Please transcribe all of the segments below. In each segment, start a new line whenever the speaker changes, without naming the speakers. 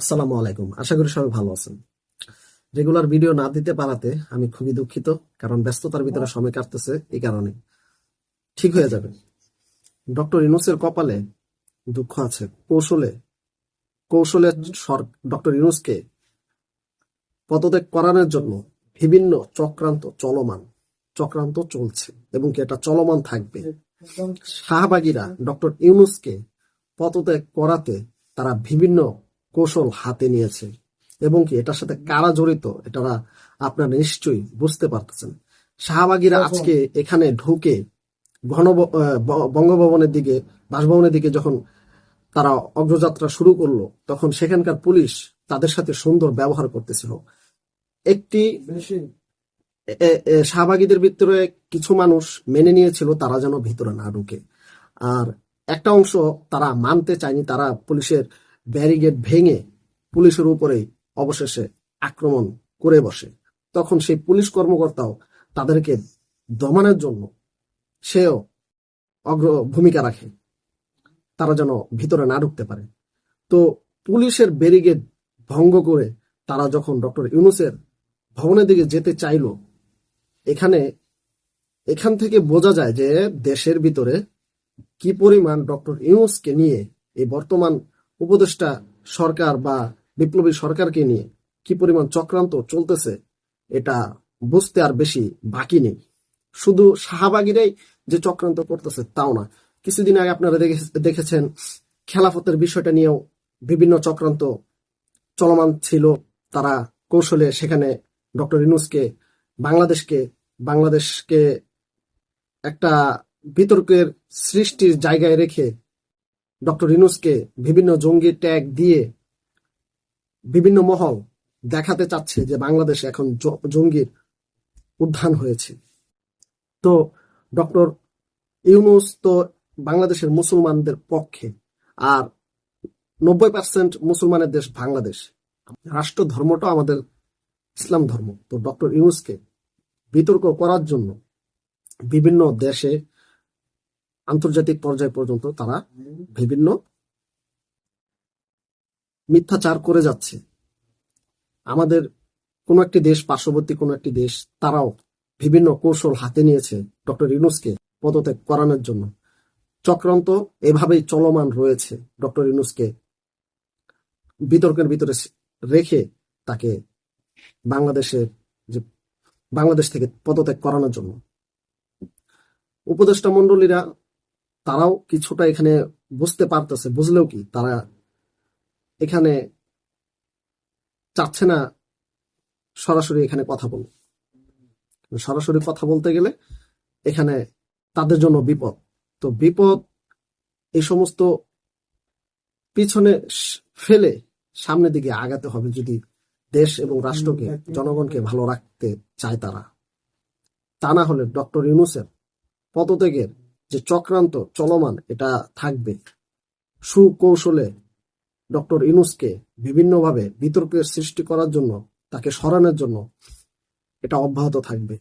আসসালামু আলাইকুম। আশা করি সবাই ভালো আছেন। রেগুলার ভিডিও না দিতে পারাতে আমি খুবই দুঃখিত কারণ ব্যস্ততার ভিতরে সময় কাটতেছে এই কারণে। ঠিক হয়ে যাবে। ডক্টর ইনুসের কপালে দুঃখ আছে। কৌশলে কৌশলে ডক্টর ইনুসকে পদত্যাগ করানোর জন্য বিভিন্ন চক্রান্ত চলমান চক্রান্ত চলছে এবং কি এটা চলমান থাকবে। শাহবাগীরা ডক্টর ইউনুসকে পদত্যাগ করাতে তারা বিভিন্ন কৌশল হাতে নিয়েছে। এবং কি এটার সাথে কারা জড়িত এটা আপনারা নিশ্চয়ই বুঝতে পারতেছেন। শাহবাগীরা আজকে এখানে ঢুকে ঘন বঙ্গভবনের দিকে বাসভবনের দিকে যখন তারা অগ্রযাত্রা শুরু করল তখন সেখানকার পুলিশ তাদের সাথে সুন্দর ব্যবহার করতেছিল। একটি শাহবাগীদের ভিতরে কিছু মানুষ মেনে নিয়েছিল তারা যেন ভিতরে না ঢুকে। আর একটা অংশ তারা মানতে চায়নি তারা পুলিশের ব্যারিগেড ভেঙে পুলিশের উপরেই অবশেষে আক্রমণ করে বসে। তখন সেই পুলিশ কর্মকর্তাও তাদেরকে দমানের জন্য সেও অগ্র ভূমিকা রাখে। তারা যেন ভিতরে না ঢুকতে পারে। তো পুলিশের ব্যারিগেড ভঙ্গ করে তারা যখন ডক্টর ইউনুসের ভবনের দিকে যেতে চাইল, এখানে এখান থেকে বোঝা যায় যে দেশের ভিতরে কি পরিমাণ ডক্টর ইউনুসকে নিয়ে এই বর্তমান উপদেষ্টা সরকার বা বিপ্লবী সরকারকে নিয়ে কি পরিমাণ চক্রান্ত চলতেছে, এটা বুঝতে আর বেশি বাকি নেই। শুধু শাহবাগিরাই যে চক্রান্ত করতেছে তাও না। কিছুদিন আগে আপনারা দেখেছেন, খেলাফতের বিষয়টা নিয়েও বিভিন্ন চক্রান্ত চলমান ছিল। তারা কৌশলে সেখানে ডক্টর ইনুসকে বাংলাদেশকে বাংলাদেশকে একটা বিতর্কের সৃষ্টির জায়গায় রেখে ডক্টর ইনুসকে বিভিন্ন জঙ্গি ট্যাগ দিয়ে বিভিন্ন মহল দেখাতে চাচ্ছে যে বাংলাদেশ এখন জঙ্গির উত্থান হয়েছে। তো ডক্টর ইউনুস তো বাংলাদেশের মুসলমানদের পক্ষে আর নব্বই পার্সেন্ট মুসলমানের দেশ বাংলাদেশ। রাষ্ট্র ধর্মটা আমাদের ইসলাম ধর্ম। তো ডক্টর ইউনুসকে বিতর্ক করার জন্য বিভিন্ন দেশে আন্তর্জাতিক পর্যায় পর্যন্ত তারা বিভিন্ন মিথ্যাচার করে যাচ্ছে। আমাদের কোন একটি দেশ পার্শ্ববর্তী কোন একটি দেশ, তারাও বিভিন্ন কৌশল হাতে নিয়েছে ডক্টর ইউনুসকে পদত্যাগ করানোর জন্য। চক্রান্ত এভাবেই চলমান রয়েছে ডক্টর ইউনুসকে বিতর্কের ভিতরে রেখে তাকে বাংলাদেশের যে বাংলাদেশ থেকে পদত্যাগ করানোর জন্য। উপদেষ্টা মন্ডলীরা তারাও কিছুটা এখানে বুঝতে পারতেছে বুঝলেও কি তারা এখানে চাচ্ছে না সরাসরি এখানে কথা বল সরাসরি কথা বলতে গেলে এখানে তাদের জন্য বিপদ। তো বিপদ এই সমস্ত পিছনে ফেলে সামনের দিকে আগাতে হবে যদি দেশ এবং রাষ্ট্রকে জনগণকে ভালো রাখতে চায় তারা। তা না হলে ডক্টর ইউনুসের পদত্যাগের যে চক্রান্ত চলমান, এটা থাকবে। সুকৌশলে ডক্টর ইনুসকে বিভিন্নভাবে বিতর্কের সৃষ্টি করার জন্য, তাকে সরানোর জন্য এটা অব্যাহত থাকবে।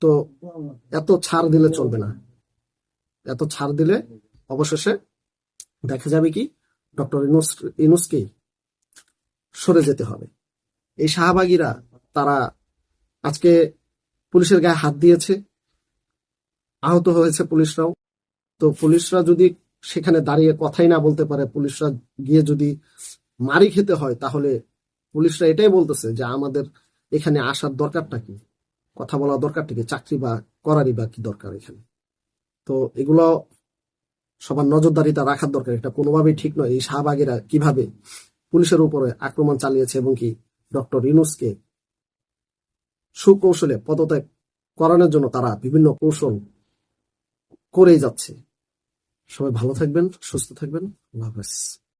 তো এত ছাড় দিলে চলবে না। এত ছাড় দিলে অবশেষে দেখা যাবে কি, ডক্টর ইনুস ইনুসকেই সরে যেতে হবে। এই শাহবাগীরা তারা আজকে পুলিশের গায়ে হাত দিয়েছে। আহত হয়েছে পুলিশরাও। তো পুলিশরা যদি সেখানে দাঁড়িয়ে কথাই না বলতে পারে, পুলিশরা গিয়ে যদি মারি খেতে হয়, তাহলে পুলিশরা এটাই বলতেছে যে আমাদের এখানে আসার দরকারটা কি? কথা বলা দরকারটা কি? চাকরি বা করারই বা কি দরকার এখানে? তো এগুলো সবার নজরদারিতা রাখার দরকার। এটা কোনোভাবেই ঠিক নয়। এই শাহবাগেরা কীভাবে পুলিশের উপরে আক্রমণ চালিয়েছে এবং কি ডক্টর ইনুসকে সুকৌশলে পদত্যাগ করানোর জন্য তারা বিভিন্ন কৌশল করেই যাচ্ছে। সবাই ভালো থাকবেন সুস্থ থাকবেন। আল্লাহ হাফেজ।